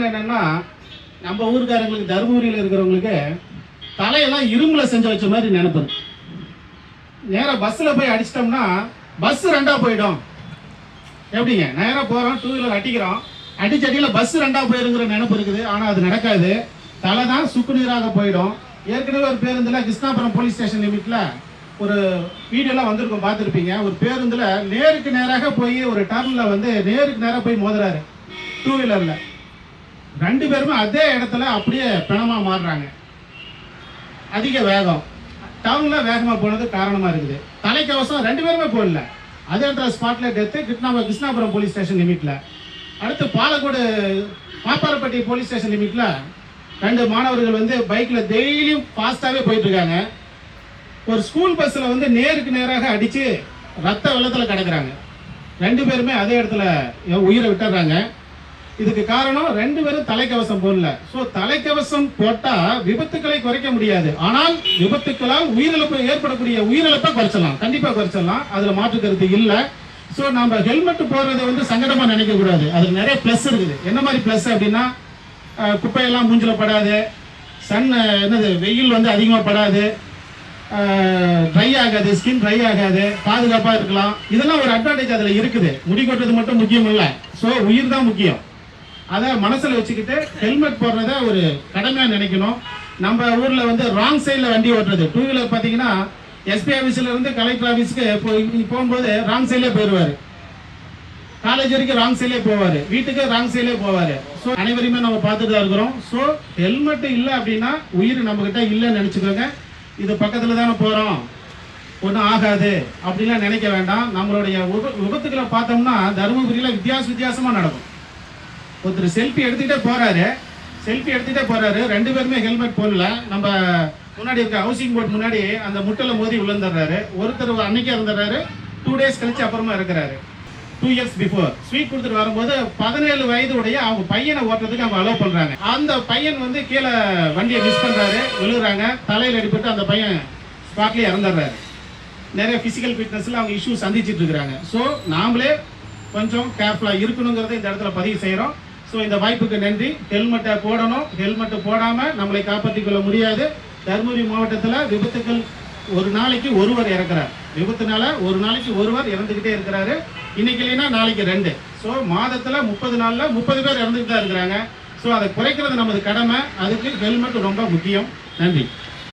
காரணம் என்னன்னா நம்ம ஊருக்காரங்களுக்கு தருமபுரியில் இருக்கிறவங்களுக்கு தலையெல்லாம் இரும்புல செஞ்சு வச்ச மாதிரி நினைப்பது. நேரா பஸ்ஸில் போய் அடிச்சிட்டோம்னா பஸ் ரெண்டாக போயிடும். எப்படிங்க? நேரா போகிறோம் டூ வீலர் அடிக்கிறோம். அடிச்சடியில் பஸ் ரெண்டாக போயிருங்கிற நினைப்பு இருக்குது. ஆனால் அது நடக்காது. தலை தான் சுக்கு நீராக போயிடும். ஏற்கனவே ஒரு பேருந்தில் கிருஷ்ணாபுரம் போலீஸ் ஸ்டேஷன் லிமிட்ல ஒரு வீடியோலாம் வந்திருக்கும் பார்த்துருப்பீங்க. ஒரு பேருந்தில் நேருக்கு நேராக போய் ஒரு டர்னில் வந்து நேருக்கு நேராக போய் மோதுறாரு. டூ வீலரில் ரெண்டு பேருமே அதே இடத்துல அப்படியே பிணமாக மாறுறாங்க. அதிக வேகம். டவுனில் வேகமாக போனது காரணமாக இருக்குது. தலைக்கவசம் ரெண்டு பேருமே போடல. அதே இடத்துல ஸ்பாட்ல death Krishnapuram Krishnapuram police station லிமிட்டில் அடுத்து பாலக்கோடு பாப்பாரப்பட்டி போலீஸ் ஸ்டேஷன் லிமிட்டில் ரெண்டு மாணவர்கள் வந்து பைக்கில் டெய்லியும் ஃபாஸ்ட்டாகவே போயிட்டுருக்காங்க ஒரு ஸ்கூல் பஸ்ஸில் வந்து நேருக்கு நேராக அடித்து ரத்த வெள்ளத்தில் கிடக்குறாங்க. ரெண்டு பேருமே அதே இடத்துல உயிரை விட்டுறாங்க. இதுக்கு காரணம் ரெண்டு பேரும் தலைக்கவசம் போடல. சோ தலைக்கவசம் போட்டா விபத்துக்களை குறைக்க முடியாது. ஆனால் விபத்துக்களால் உயிரிழப்பு ஏற்படக்கூடிய உயிரிழப்பை குறைச்சலாம். கண்டிப்பா குறைச்சிடலாம் அதுல மாற்று கருத்து இல்ல. சோ நம்ம ஹெல்மெட் போடுறதை வந்து சங்கடமா நினைக்க கூடாது. அதுக்கு நிறைய பிளஸ் இருக்குது. என்ன மாதிரி பிளஸ் அப்படின்னா குப்பையெல்லாம் மூஞ்சில படாது. சன் என்னது வெயில் வந்து அதிகமாக படாது. ட்ரை ஆகாது ஸ்கின் ட்ரை ஆகாது. பாதுகாப்பாக இருக்கலாம். இதெல்லாம் ஒரு அட்வான்டேஜ் அதில் இருக்குது. முடி கொட்டுறது மட்டும் முக்கியம் இல்லை. ஸோ உயிர் தான் முக்கியம். அதை மனசில் வச்சுக்கிட்டு ஹெல்மெட் போடுறத ஒரு கடமையாக நினைக்கணும். நம்ம ஊரில் வந்து ராங் சைடில் வண்டி ஓட்டுறது. டூ வீலர் பார்த்தீங்கன்னா எஸ்பி ஆஃபீஸ்லேருந்து கலெக்டர் ஆஃபீஸ்க்கு போய் போகும்போது ராங் சைட்லேயே போயிடுவாரு காலேஜ் வரைக்கும் ராங் சைட்லேயே போவார். வீட்டுக்கு ராங் சைட்லேயே போவார். ஸோ அனைவரையுமே நம்ம பார்த்துட்டு தான் இருக்கிறோம். ஸோ ஹெல்மெட் இல்லை அப்படின்னா உயிர் நம்மக்கிட்ட இல்லைன்னு நினச்சிக்கோங்க. இது பக்கத்தில் தானே போகிறோம் ஒன்றும் ஆகாது. அப்படிலாம் நினைக்க வேண்டாம். நம்மளுடைய விபத்துக்களை பார்த்தோம்னா தருமபுரியில் வித்தியாச வித்தியாசமாக நடக்கும். ஒருத்தர் செல்ஃபி எடுத்துக்கிட்டே போகிறாரு செல்ஃபி எடுத்துகிட்டே போகிறாரு ரெண்டு பேருமே ஹெல்மெட் போடல. நம்ம முன்னாடி இருக்க ஹவுசிங் போர்ட் முன்னாடி அந்த முட்டலை மோதி விழுந்துடுறாரு. ஒருத்தர் அன்னைக்கே இருந்துடுறாரு டூ டேஸ் கழிச்சு அப்புறமா இருக்கிறாரு டூ இயர்ஸ் பிஃபோர் ஸ்வீட் கொடுத்துட்டு வரும்போது பதினேழு வயது உடைய அவங்க பையனை ஓட்டுறதுக்கு அவங்க அலோவ் பண்ணுறாங்க அந்த பையன் வந்து கீழே வண்டியை மிஸ் பண்ணுறாரு விழுகிறாங்க. தலையில் அடிபட்டு அந்த பையன் ஸ்பாட்லேயே இறந்துடுறாரு. நிறைய ஃபிசிக்கல் ஃபிட்னஸில் அவங்க இஷ்யூ சந்திச்சுட்டு இருக்கிறாங்க. ஸோ நாமளே கொஞ்சம் கேர்ஃபுல்லாக இருக்கணுங்கிறத இந்த இடத்துல பதிவு செய்கிறோம் ஸோ இந்த வாய்ப்புக்கு நன்றி. ஹெல்மெட்டை போடணும். ஹெல்மெட்டை போடாமல் நம்மளை காப்பாற்றிக் கொள்ள முடியாது. தருமபுரி மாவட்டத்தில் விபத்துக்கள் ஒரு நாளைக்கு ஒருவர் இறக்குறார். விபத்துனால ஒரு நாளைக்கு ஒருவர் இறந்துக்கிட்டே இருக்கிறாரு. இன்னைக்கு இல்லைன்னா நாளைக்கு ரெண்டு. ஸோ மாதத்தில் முப்பது நாளில் முப்பது பேர் இறந்துக்கிட்டு தான் இருக்கிறாங்க. ஸோ அதை குறைக்கிறது நமது கடமை. அதுக்கு ஹெல்மெட் ரொம்ப முக்கியம். நன்றி.